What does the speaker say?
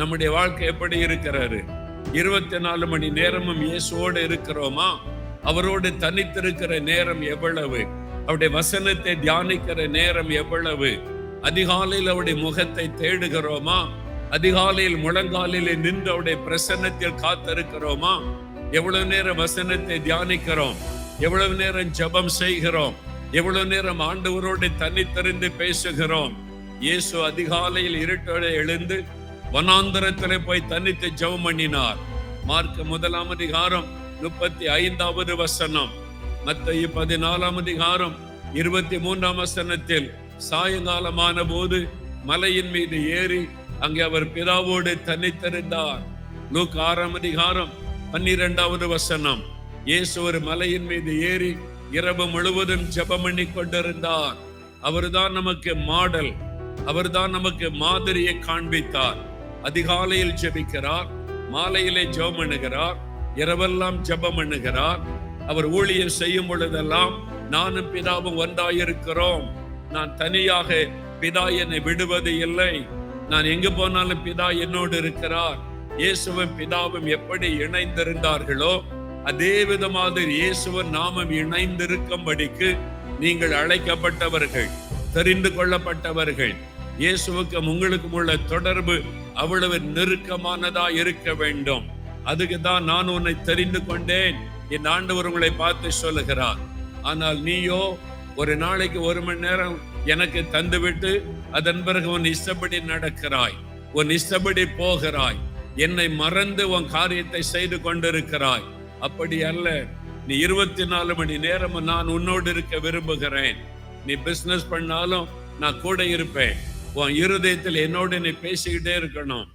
நம்முடைய வாழ்க்கை எப்படி இருக்கிறாரு இருபத்தி நாலு மணி நேரமும் இயேசுவோடு இருக்கிறோமா? அவரோடு தனித்திருக்கிற நேரம் எவ்வளவு? அவருடைய வசனத்தை தியானிக்கிற நேரம் எவ்வளவு? அதிகாலையில் அவருடைய முகத்தை தேடுகிறோமா? அதிகாலையில் முழங்காலிலே நின்று அவருடைய பிரசன்னத்தில் காத்திருக்கிறோமா? எவ்வளவு நேரம் வசனத்தை தியானிக்கிறோம்? எவ்வளவு நேரம் ஜெபம் செய்கிறோம்? எவ்வளவு நேரம் ஆண்டவரோடு தனித்தறிந்து பேசுகிறோம்? இயேசு அதிகாலையில் இருட்டோட எழுந்து வனாந்தரத்திலே போய் தனித்து ஜெபம் பண்ணினார். மார்க் முதலாம் அதிகாரம் முப்பத்தி ஐந்தாவது வசனம். மத்திய பதினாலாம் அதிகாரம் இருபத்தி மூன்றாம் வசனத்தில் சாயங்காலமான போது மலையின் மீது ஏறி அங்கே அவர் பிதாவோடு தனித்திருந்தார் லூக் ஆறாம் அதிகாரம் பன்னிரெண்டாவது வசனம். இயேசு ஒரு மலையின் மீது ஏறி இரவு முழுவதும் ஜெபம் பண்ணி கொண்டிருந்தார். அவர்தான் நமக்கு மாடல். அவர்தான் நமக்கு மாதிரியை காண்பித்தார். அதிகாலையில் ஜெபிக்கிறார் மாலையிலே ஜெபம் பண்ணுகிறார் இரவெல்லாம் ஜெபம் பண்ணுகிறார். அவர் ஊழியம் செய்யும் பொழுதெல்லாம் நானும் பிதாவும் ஒன்றாயிருக்கிறோம். நான் தனியாக பிதா என்னை விடுவது இல்லை. நான் எங்கு போனாலும் பிதா என்னோடு இருக்கிறார். இயேசுவும் பிதாவும் எப்படி இணைந்திருந்தார்களோ அதே விதமாக இயேசுவன் நாமம் இணைந்திருக்கும்படிக்கு நீங்கள் அழைக்கப்பட்டவர்கள் தெரிந்து கொள்ளப்பட்டவர்கள். இயேசுவுக்கும் உங்களுக்கும் உள்ள தொடர்பு அவ்வளவு நெருக்கமானதா இருக்க வேண்டும். அதுக்கு தான் நான் உன்னை தெரிந்து கொண்டேன். என் ஆண்டவர் உங்களை பார்த்து சொல்லுகிறார். ஆனால் நீயோ ஒரு நாளைக்கு ஒரு மணி நேரம் எனக்கு தந்துவிட்டு அதன் பிறகு உன் இஷ்டப்படி நடக்கிறாய். உன் இஷ்டப்படி போகிறாய். என்னை மறந்து உன் காரியத்தை செய்து கொண்டிருக்கிறாய். அப்படி அல்ல. நீ இருபத்தி நாலு மணி நேரம் நான் உன்னோடு இருக்க விரும்புகிறேன். நீ பிசினஸ் பண்ணாலும் நான் கூட இருப்பேன். உன் இருதயத்தில் என்னோடு நீ பேசிக்கிட்டே இருக்கணும்.